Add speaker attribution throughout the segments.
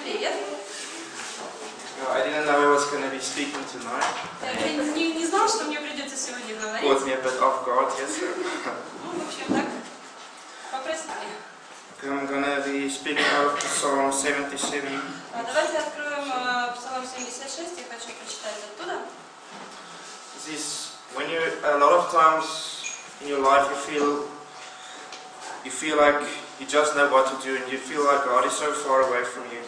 Speaker 1: привет.
Speaker 2: Uh, I didn't know I was going to be speaking tonight.
Speaker 1: Я не, не знал, что мне придется сегодня говорить.
Speaker 2: Caught me a bit off guard, yes sir.
Speaker 1: Ну, в общем, так, попростали.
Speaker 2: I'm going to be speaking out of Psalm 77.
Speaker 1: А, Давайте откроем э, Псалом 76, я хочу прочитать оттуда.
Speaker 2: This is when you, a lot of times in your life you feel, you feel like you just know what to do and you feel like God is so far away from you.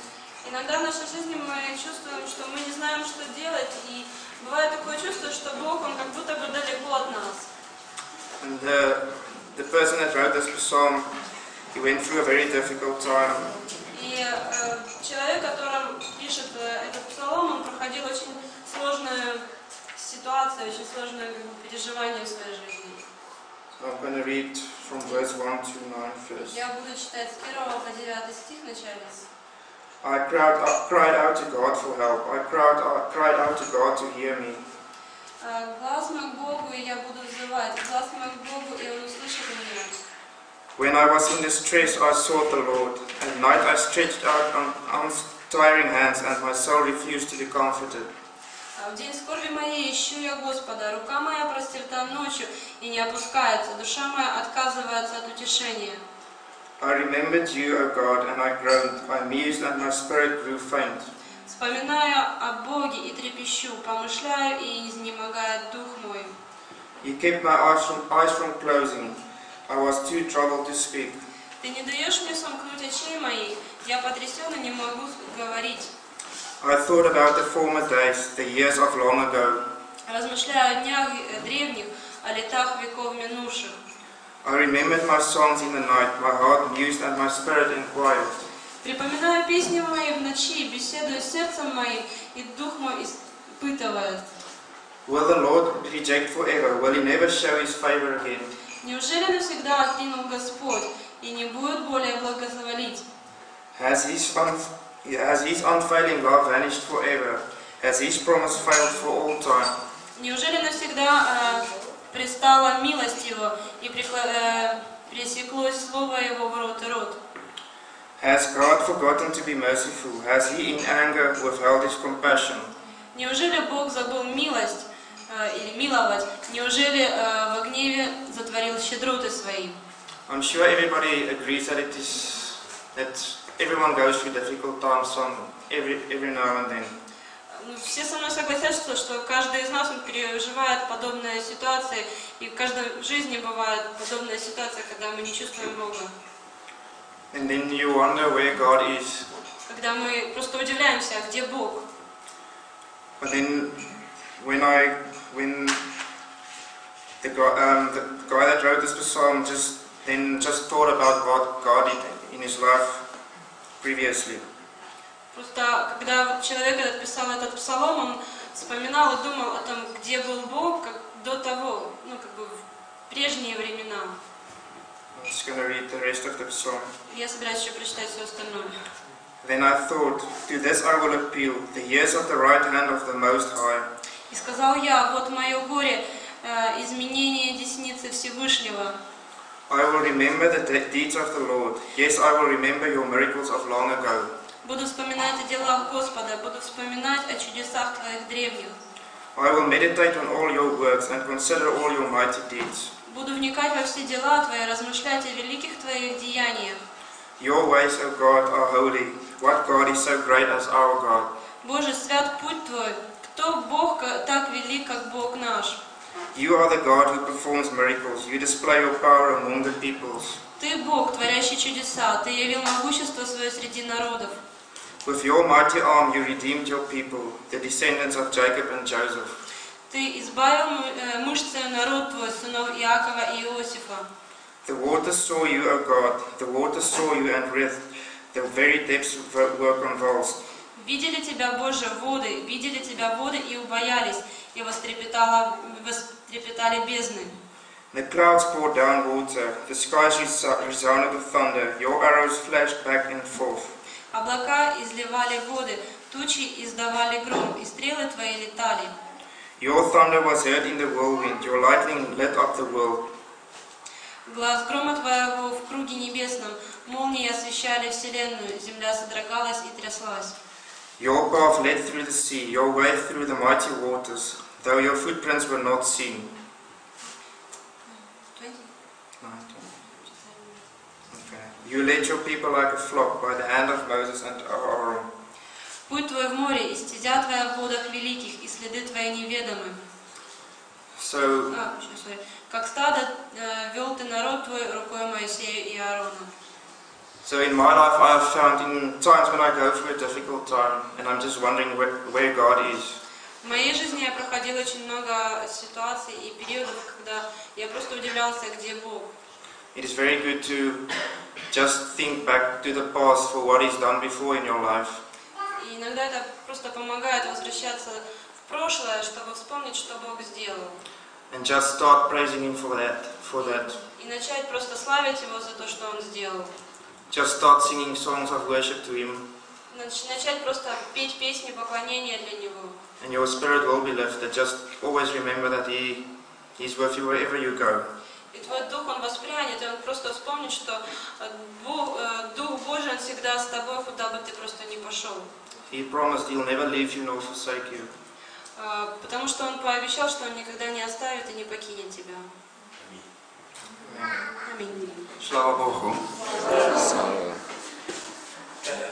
Speaker 1: Иногда в нашей жизни мы чувствуем, что мы не знаем, что делать, и бывает такое чувство, что Бог, Он как будто бы далеко от нас.
Speaker 2: And the, the person that wrote this psalm, he went through a very difficult time.
Speaker 1: И э, человек, которым пишет э, этот псалом, он проходил очень сложную ситуацию, очень сложное переживание в своей жизни.
Speaker 2: So I'm going to read from verse 1 to 9 first.
Speaker 1: Я буду читать с 1 по 9 стих вначале.
Speaker 2: I cried, I cried out to God for help. I cried, I cried out to God to hear me.
Speaker 1: Э, Глаз мой к Богу, и я буду взывать. Глаз мой к Богу, и Он услышит меня.
Speaker 2: When I was in distress, I sought the Lord. At night I stretched out on untiring hands, and my soul refused to be comforted.
Speaker 1: А В день скорби моей ищу я Господа, рука моя простерта ночью и не опускается, душа моя отказывается от утешения.
Speaker 2: I remembered you, O God, and I groaned. I mused, and my spirit grew faint.
Speaker 1: Вспоминаю о Боге и трепещу, помышляю и изнемогает дух мой.
Speaker 2: You kept my eyes from, eyes from closing. I was too troubled to speak.
Speaker 1: Ты не даешь мне сомкнуть очей моих, я потрясен и не могу говорить.
Speaker 2: I thought about the former days, the years of long ago.
Speaker 1: Размышляю о днях э, древних, о летах веков минувших.
Speaker 2: I remembered my songs in the night. My heart mused, and my spirit inquired.
Speaker 1: Припоминаю песни мои в ночи, беседую с сердцем моим, и дух мой испытывает.
Speaker 2: Will the Lord reject forever? Will he never show his favor again?
Speaker 1: Неужели навсегда откинул Господь и не будет более благозволить?
Speaker 2: Has his, un- has his unfailing love vanished forever? Has his promise failed for all time?
Speaker 1: Неужели навсегда э, пристала милость Его и э, пресеклось слово Его в рот и рот?
Speaker 2: Has God forgotten to be merciful? Has he in anger withheld his compassion?
Speaker 1: Неужели Бог забыл милость э, или миловать? Неужели э, во гневе затворил щедроты свои?
Speaker 2: I'm sure everybody agrees that it is that everyone goes through difficult times some every every now and then.
Speaker 1: Ну, Все со мной согласятся, что каждый из нас он переживает подобные ситуации, и в каждой жизни бывает подобная ситуация, когда мы не чувствуем Бога.
Speaker 2: And then you wonder where God is.
Speaker 1: Когда мы просто удивляемся, а где Бог?
Speaker 2: But then when I when the guy, um, the guy that wrote this psalm just then just thought about what God did in his life previously.
Speaker 1: Просто когда вот человек этот писал этот псалом, он вспоминал и думал о том, где был Бог, как до того, ну как бы в прежние времена. Я собираюсь еще прочитать все остальное.
Speaker 2: Then I thought, to this I will appeal, the years of the right hand of the Most High.
Speaker 1: И сказал я, вот мое горе, э, изменение десницы Всевышнего.
Speaker 2: I will remember the de- deeds of the Lord. Yes, I will remember your miracles of long ago.
Speaker 1: Буду вспоминать о делах Господа, буду вспоминать о чудесах Твоих древних.
Speaker 2: I will meditate on all your works and consider all your mighty deeds.
Speaker 1: Буду вникать во все дела Твои, размышлять о великих Твоих деяниях.
Speaker 2: Your ways, O God, are holy. What God is so great as our God?
Speaker 1: Боже, свят путь Твой, кто Бог так велик, как Бог наш?
Speaker 2: You are the God who performs miracles. You display your power among the peoples.
Speaker 1: Ты Бог, творящий чудеса, Ты явил могущество свое среди народов.
Speaker 2: With your mighty arm you redeemed your people, the descendants of Jacob and Joseph.
Speaker 1: Ты избавил мы- э, мышцей народ Твой, сынов Иакова и Иосифа.
Speaker 2: The waters saw you, O God. The waters saw you and writhed. The very depths were were convulsed.
Speaker 1: Видели Тебя, Боже, воды, видели Тебя воды и убоялись, и вострепетала, вострепетали бездны.
Speaker 2: The clouds poured down water. The skies reso- resounded with thunder. Your arrows flashed back and forth.
Speaker 1: Облака изливали воды, тучи издавали гром, и стрелы Твои летали.
Speaker 2: Your thunder was heard in the whirlwind. Your lightning lit up the world.
Speaker 1: Глаз грома Твоего в круге небесном, молнии освещали вселенную, земля содрогалась и тряслась.
Speaker 2: Your path led through the sea, your way through the mighty waters, though your footprints were not seen. Okay. You led your people like a flock by the hand of Moses and Aaron.
Speaker 1: Путь Твой в море, и стезя Твоя в водах великих, и следы Твои неведомы.
Speaker 2: So,
Speaker 1: А, еще, sorry. Как стадо э, вел Ты народ Твой рукой Моисея и Аарона.
Speaker 2: so in my life, I have found in times when I go through a difficult time and I'm just wondering where, where God is.
Speaker 1: В моей жизни я проходила очень много ситуаций и периодов, когда я просто удивлялся, где Бог.
Speaker 2: It is very good to just think back to the past for what He's done before in your life.
Speaker 1: И иногда это просто помогает возвращаться в прошлое, чтобы вспомнить, что Бог сделал.
Speaker 2: And just start praising Him for that. For that.
Speaker 1: И начать просто славить Его за то, что Он сделал.
Speaker 2: Just start singing songs of worship to Him,
Speaker 1: Нач- Начать просто петь песни поклонения для Него.
Speaker 2: and your spirit will be lifted. Just always remember that He He's with you wherever you go.
Speaker 1: И твой дух, он воспрянет, и он просто вспомнит, что э, Бог, э, Дух Божий, он всегда с тобой, куда бы ты просто не пошел.
Speaker 2: He promised He'll never leave you nor forsake you.
Speaker 1: Э, Потому что он пообещал, что он никогда не оставит и не покинет тебя. Аминь.
Speaker 2: Slava Bohu.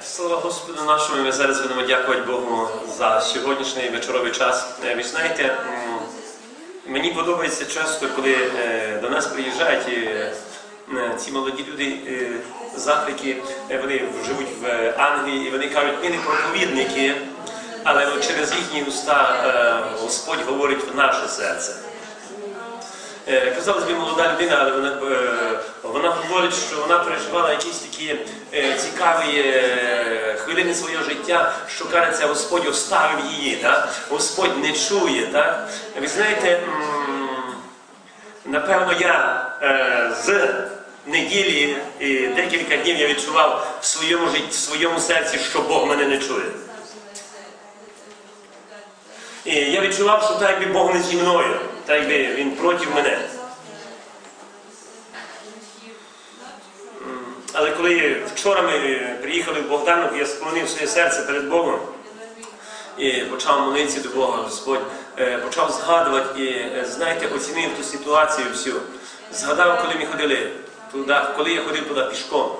Speaker 3: Слава Господу нашому, ми зараз будемо дякувати Богу за сьогоднішній вечоровий час. Е, Ви знаєте, м, мені подобається часто, коли е, до нас приїжджають е, ці молоді люди е, з Африки, е, вони живуть в Англії, і вони кажуть, ми не проповідники, але через їхні уста е, Господь говорить в наше серце. Е, Казалось би, молода людина, але вона, е, вона говорить, що вона переживала якісь такі е, цікаві хвилини свого життя, що кажеться, Господь оставив її, так? Господь не чує. Так? Ви знаєте, напевно, я з неділі і декілька днів я відчував в своєму житті, в своєму серці, що Бог мене не чує. І я відчував, що так якби Бог не зі мною, так якби він проти мене. Але коли вчора ми приїхали в Богданок, я склонив своє серце перед Богом і почав молитися до Бога, Господь е, почав згадувати і, е, знаєте, оцінив ту ситуацію всю. Згадав, коли ми ходили туди, коли я ходив туди пішком.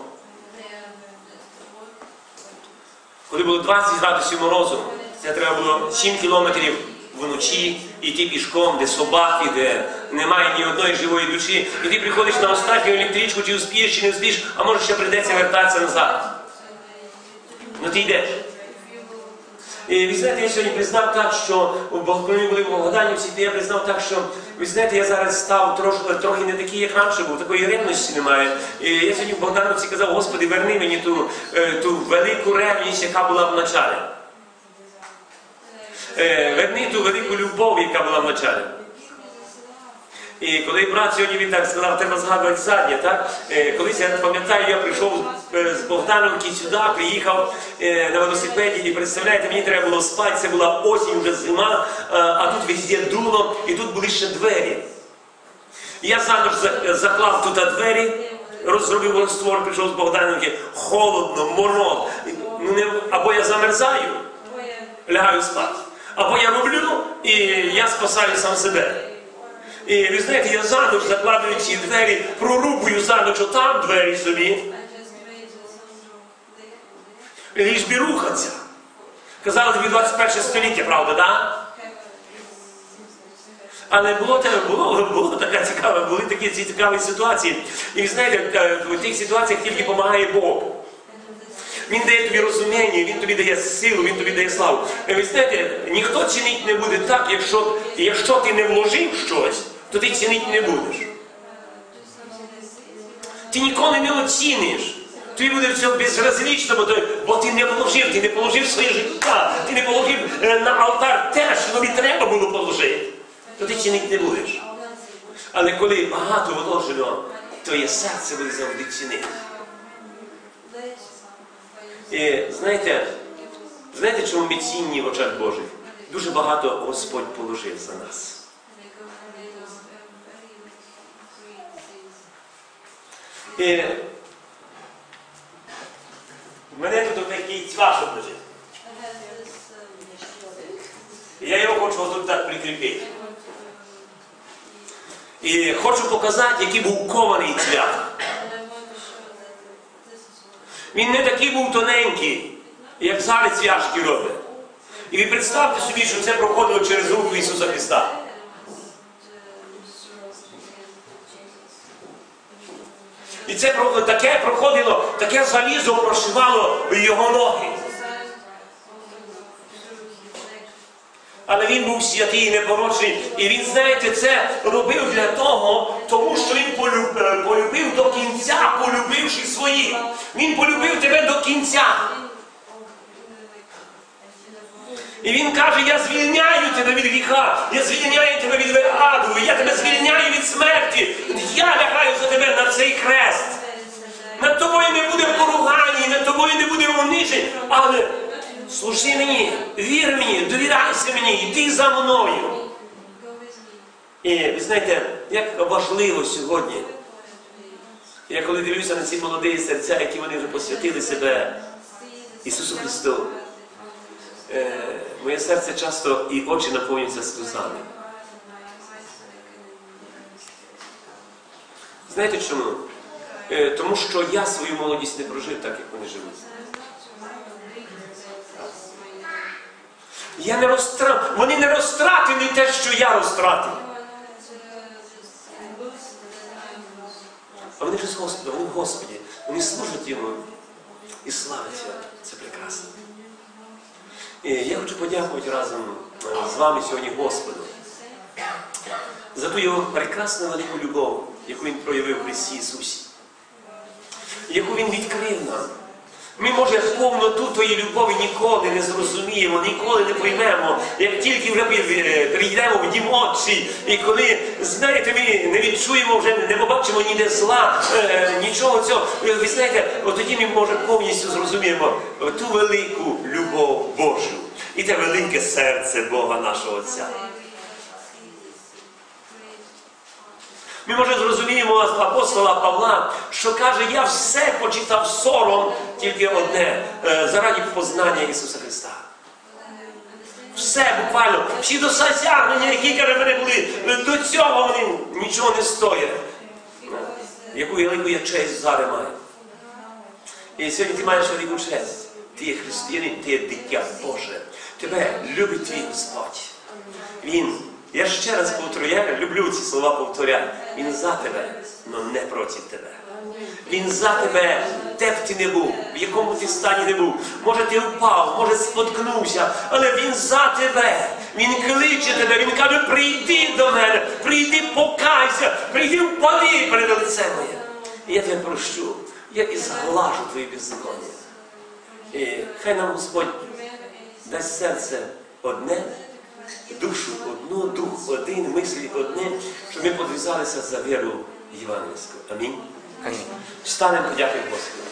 Speaker 3: Коли було 20 градусів морозу, це треба було 7 кілометрів вночі йти пішком, де собаки, де немає ні одної живої душі. І ти приходиш на останню електричку, чи успієш, чи не успієш, а може ще прийдеться вертатися назад. Ну ти йдеш. І ви знаєте, я сьогодні признав так, що коли ми були в Богданівці, то я признав так, що ви знаєте, я зараз став трош, трохи не такий, як раніше був, такої ревності немає. І я сьогодні в Богдановці казав, Господи, верни мені ту, е, ту велику ревність, яка була в началі. Е, Верни ту велику любов, яка була в началі. І коли брат сьогодні він так сказав, треба згадувати заднє, так? Е, Колись я пам'ятаю, я прийшов е, з Богдановки сюди, приїхав на велосипеді, і представляєте, мені треба було спати, це була осінь, вже зима, а, тут везде дуло, і тут були ще двері. Я заново за- заклав тут двері, розробив розтвор, прийшов з Богдановки, холодно, мороз. Ну, Або я замерзаю, лягаю спати, або я роблю, і я спасаю сам себе. І ви знаєте, я заново закладую ці двері, прорубую заново там двері собі, ліж би рухатися. Казали тобі 21 століття, правда, так? Але було, було, було така цікава, були такі ці цікаві ситуації. І ви знаєте, е, в тих ситуаціях тільки допомагає Бог. Він дає тобі розуміння, він тобі дає силу, він тобі дає славу. І Ви знаєте, ніхто цінить не буде так, якщо, якщо ти не вложив щось, то ти цінити не будеш. Ти ніколи не оціниш. Тобі буде все безразлічно, бо, бо ти не вложив, ти не положив своє життя, ти не положив е, на алтар те, що тобі треба було положити, то ти цінити не будеш. Але коли багато вложено, то є серце буде завжди цінити. І знаєте, знаєте, чому ми цінні в очах Божих? Дуже багато Господь положив за нас. І мене тут такий цвяшок лежить. Я його хочу отут так прикріпити. І хочу показати, який був кований цвях. Він не такий був тоненький, як зараз цвяшки роблять. І ви представте собі, що це проходило через руку Ісуса Христа. І це таке проходило, таке залізо прошивало його ноги. Але він був святий і непорочний. І він, знаєте, це робив для того, тому що полюбив до кінця, полюбивши своїх. Він полюбив тебе до кінця. І він каже, я звільняю тебе від гріха, я звільняю тебе від аду, я тебе звільняю від смерті. Я лягаю за тебе на цей хрест. Над тобою не буде поругання, над тобою не буде унижень, але служи мені, вір мені, довіряйся мені, йди за мною. І ви знаєте, як важливо сьогодні, я коли дивлюся на ці молоді серця, які вони вже посвятили себе Ісусу Христу, е, моє серце часто і очі наповнюються сльозами. Знаєте чому? Е, Тому що я свою молодість не прожив так, як вони живуть. Я не розтра... Вони не розтратили те, що я розтратив. Вони ж з в Господі. Вони служать йому і славляться. Це прекрасно. І я хочу подякувати разом е, з вами сьогодні Господу за ту його прекрасну велику любов, яку він проявив в Христі Ісусі, яку Він відкрив нам. Ми, може, повноту тої любові ніколи не зрозуміємо, ніколи не поймемо, як тільки вже е, прийдемо в дім Отчий, і коли, знаєте, ми не відчуємо вже, не побачимо ніде зла, е, нічого цього. Ви знаєте, от тоді ми, може, повністю зрозуміємо ту велику любов Божу і те велике серце Бога нашого Отця. Ми може зрозуміємо апостола Павла, що каже, я все почитав сором, тільки одне, е, заради познання Ісуса Христа. Все буквально, всі досягнення, які каже, були, до цього вони нічого не стоять. Яку велику я честь зараз маю. І сьогодні ти маєш велику честь. Ти є християнин, ти є дитя Боже. Тебе любить твій Господь. Він, я ще раз повторю, я люблю ці слова повторяти. Він за тебе, але не проти тебе. Він за тебе, де б ти не був, в якому ти стані не був. Може ти впав, може споткнувся, але він за тебе. Він кличе тебе, він каже, прийди до мене, прийди, покайся, прийди впади перед лицем моє. І я тебе прощу, я і зглажу твої беззаконня. І хай нам Господь дасть серце одне, душу одну, дух один, мислі одне, щоб ми подвізалися за віру євангельську. Амінь.
Speaker 4: Амінь.
Speaker 3: Встанемо, подякуємо Господу.